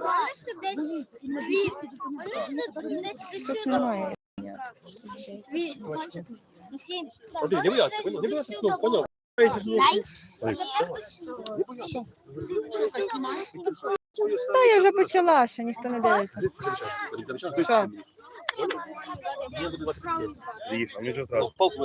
Вони ж тут десь. Вони ж тут. Максим. Не боявся. Не боявся, поняв. Та я вже почала, ще ніхто не дивиться. Що? Нічого страшного. Палку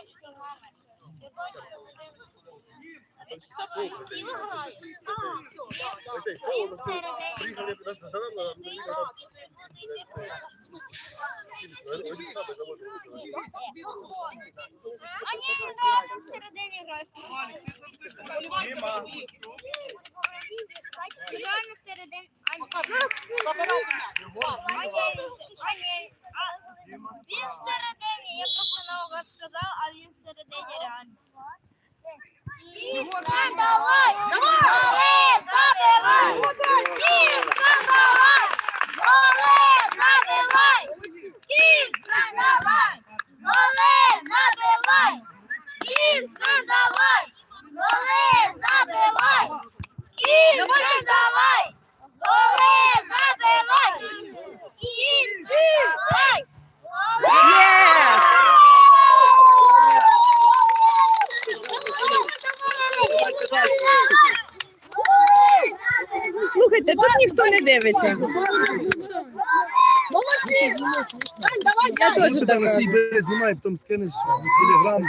туди. чи що? Приїхали, нас завели, А ні, він всередині грає. Реально всередині. А ні. А ні, а ні. Він всередині, я просто наугад сказав, а він всередині реально. Іска, давай! Слухайте, тут ніхто не дивиться. Я теж Що там на свій берег знімай, потім скинеш в телеграм.